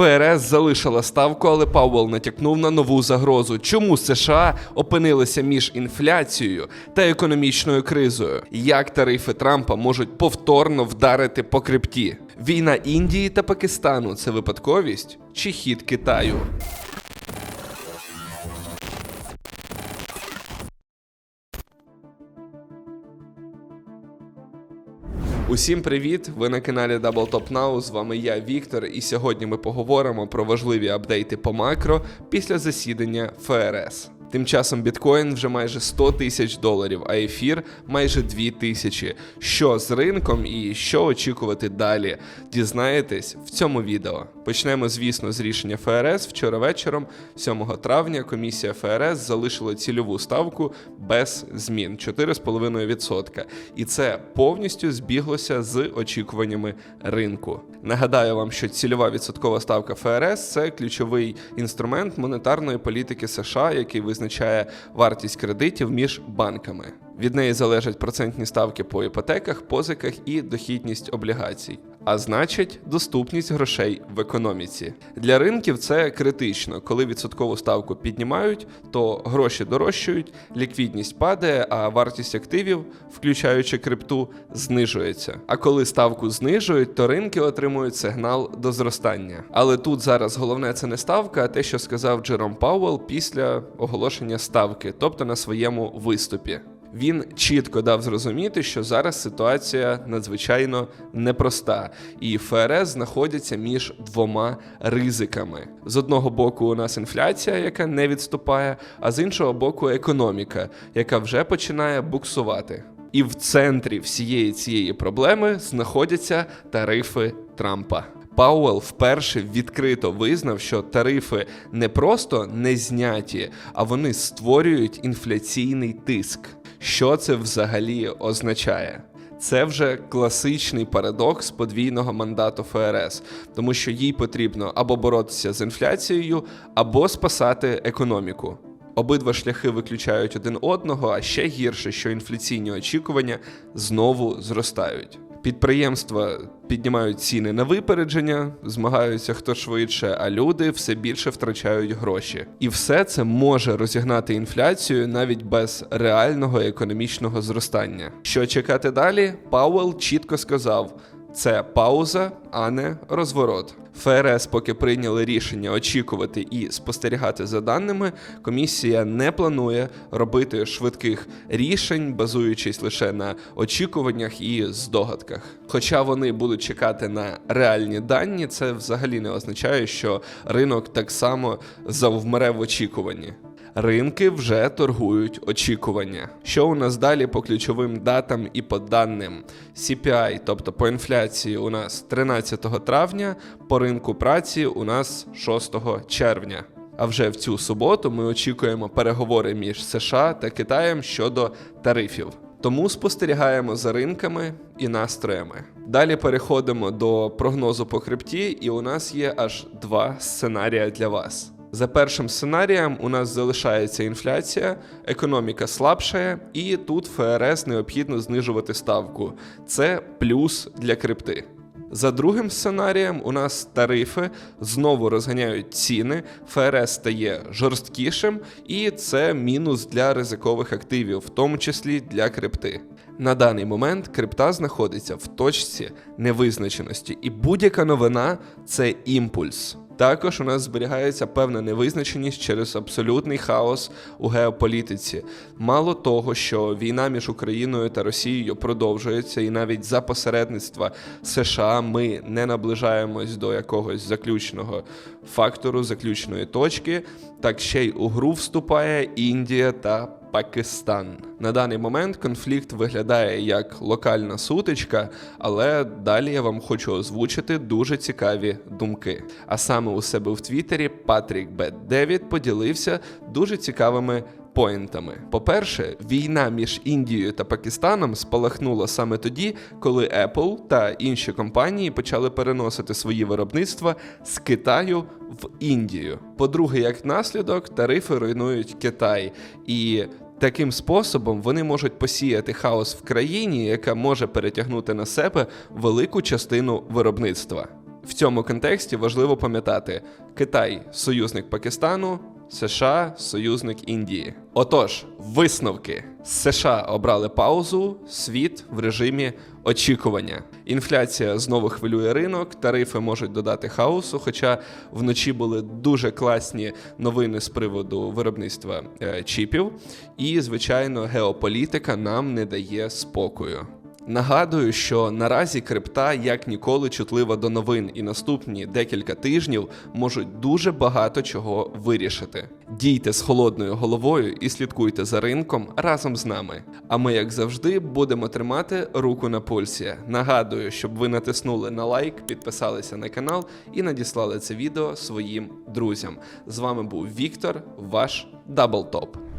ФРС залишила ставку, але Пауел натякнув на нову загрозу. Чому США опинилися між інфляцією та економічною кризою? Як тарифи Трампа можуть повторно вдарити по крипті? Війна Індії та Пакистану це випадковість чи хід Китаю? Усім привіт! Ви на каналі Double Top Now, З вами я, Віктор, і сьогодні ми поговоримо про важливі апдейти по макро після засідання ФРС. Тим часом біткоін вже майже 100 тисяч доларів, а ефір майже 2 тисячі. Що з ринком і що очікувати далі? Дізнаєтесь в цьому відео. Почнемо, звісно, з рішення ФРС. Вчора вечором, 7 травня, комісія ФРС залишила цільову ставку без змін 4,5%. І це повністю збіглося з очікуваннями ринку. Нагадаю вам, що цільова відсоткова ставка ФРС це ключовий інструмент монетарної політики США, який визначає вартість кредитів між банками. Від неї залежать процентні ставки по іпотеках, позиках і дохідність облігацій. А значить, доступність грошей в економіці. Для ринків це критично. Коли відсоткову ставку піднімають, то гроші дорожчають, ліквідність падає, а вартість активів, включаючи крипту, знижується. А коли ставку знижують, то ринки отримують сигнал до зростання. Але тут зараз головне це не ставка, а те, що сказав Джером Пауелл після оголошення ставки, тобто на своєму виступі. Він чітко дав зрозуміти, що зараз ситуація надзвичайно непроста, і ФРС знаходяться між двома ризиками. З одного боку, у нас інфляція, яка не відступає, а з іншого боку, економіка, яка вже починає буксувати. І в центрі всієї цієї проблеми знаходяться тарифи Трампа. Пауел вперше відкрито визнав, що тарифи не просто не зняті, а вони створюють інфляційний тиск. Що це взагалі означає? Це вже класичний парадокс подвійного мандату ФРС, тому що їй потрібно або боротися з інфляцією, або спасати економіку. Обидва шляхи виключають один одного, а ще гірше, що інфляційні очікування знову зростають. Підприємства піднімають ціни на випередження, змагаються хто швидше, а люди все більше втрачають гроші. І все це може розігнати інфляцію навіть без реального економічного зростання. Що чекати далі? Пауел чітко сказав. Це пауза, а не розворот. ФРС, поки прийняли рішення очікувати і спостерігати за даними, комісія не планує робити швидких рішень, базуючись лише на очікуваннях і здогадках. Хоча вони будуть чекати на реальні дані, це взагалі не означає, що ринок так само завмре в очікуванні. Ринки вже торгують очікування. Що у нас далі по ключовим датам і по даним? CPI, тобто по інфляції, у нас 13 травня, по ринку праці у нас 6 червня. А вже в цю суботу ми очікуємо переговори між США та Китаєм щодо тарифів. Тому спостерігаємо за ринками і настроями. Далі переходимо до прогнозу по крипті, і у нас є аж два сценарії для вас. За першим сценарієм у нас залишається інфляція, економіка слабшає, і тут ФРС необхідно знижувати ставку. Це плюс для крипти. За другим сценарієм, у нас тарифи знову розганяють ціни, ФРС стає жорсткішим, і це мінус для ризикових активів, в тому числі для крипти. На даний момент крипта знаходиться в точці невизначеності, і будь-яка новина це імпульс. Також у нас зберігається певна невизначеність через абсолютний хаос у геополітиці. Мало того, що війна між Україною та Росією продовжується, і навіть за посередництва США ми не наближаємось до якогось заключного фактору, заключної точки. Так ще й у гру вступає Індія та Пакистан. На даний момент конфлікт виглядає як локальна сутичка, але далі я вам хочу озвучити дуже цікаві думки. А саме у себе в Твіттері Патрік Бет Девід поділився дуже цікавими. Поінтами. По-перше, війна між Індією та Пакистаном спалахнула саме тоді, коли Apple та інші компанії почали переносити свої виробництва з Китаю в Індію. По-друге, як наслідок, тарифи руйнують Китай і. Таким способом вони можуть посіяти хаос в країні, яка може перетягнути на себе велику частину виробництва. В цьому контексті важливо пам'ятати: Китай союзник Пакистану, США союзник Індії. Отож, висновки: США обрали паузу, світ в режимі очікування. Інфляція знову хвилює ринок, тарифи можуть додати хаосу. Хоча вночі були дуже класні новини з приводу виробництва е, чіпів, і звичайно, геополітика нам не дає спокою. Нагадую, що наразі крипта як ніколи чутлива до новин, і наступні декілька тижнів можуть дуже багато чого вирішити. Дійте з холодною головою і слідкуйте за ринком разом з нами. А ми, як завжди, будемо тримати руку на пульсі. Нагадую, щоб ви натиснули на лайк, підписалися на канал і надіслали це відео своїм друзям. З вами був Віктор, ваш Даблтоп.